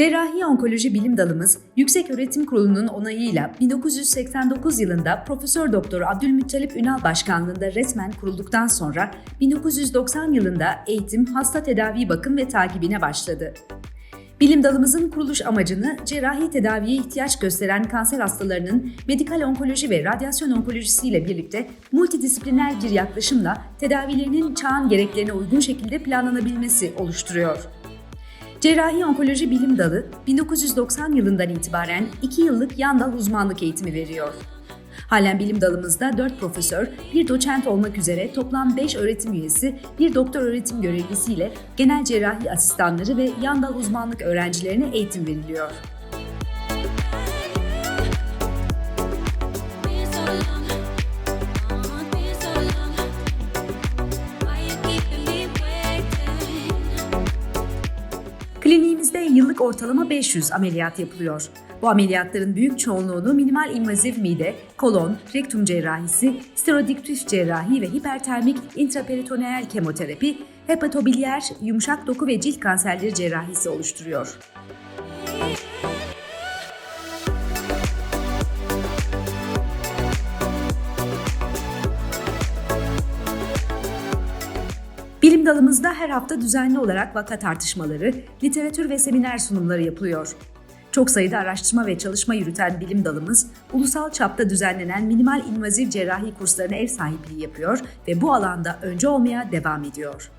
Cerrahi Onkoloji Bilim Dalımız Yüksek Öğretim Kurulu'nun onayıyla 1989 yılında Profesör Doktor Abdülmuttalip Ünal başkanlığında resmen kurulduktan sonra 1990 yılında eğitim, hasta tedavi bakım ve takibine başladı. Bilim dalımızın kuruluş amacını cerrahi tedaviye ihtiyaç gösteren kanser hastalarının medikal onkoloji ve radyasyon onkolojisiyle birlikte multidisipliner bir yaklaşımla tedavilerinin çağın gereklerine uygun şekilde planlanabilmesi oluşturuyor. Cerrahi Onkoloji Bilim Dalı 1990 yılından itibaren 2 yıllık yan dal uzmanlık eğitimi veriyor. Halen bilim dalımızda 4 profesör, bir doçent olmak üzere toplam 5 öğretim üyesi, bir doktor öğretim görevlisiyle genel cerrahi asistanları ve yan dal uzmanlık öğrencilerine eğitim veriliyor. Kliniğimizde yıllık ortalama 500 ameliyat yapılıyor. Bu ameliyatların büyük çoğunluğunu minimal invaziv mide, kolon, rektum cerrahisi, sterodiktif cerrahi ve hipertermik intraperitoneal kemoterapi, hepatobiliyer, yumuşak doku ve cilt kanserleri cerrahisi oluşturuyor. Bilim dalımızda her hafta düzenli olarak vaka tartışmaları, literatür ve seminer sunumları yapılıyor. Çok sayıda araştırma ve çalışma yürüten bilim dalımız, ulusal çapta düzenlenen minimal invaziv cerrahi kurslarına ev sahipliği yapıyor ve bu alanda önce olmaya devam ediyor.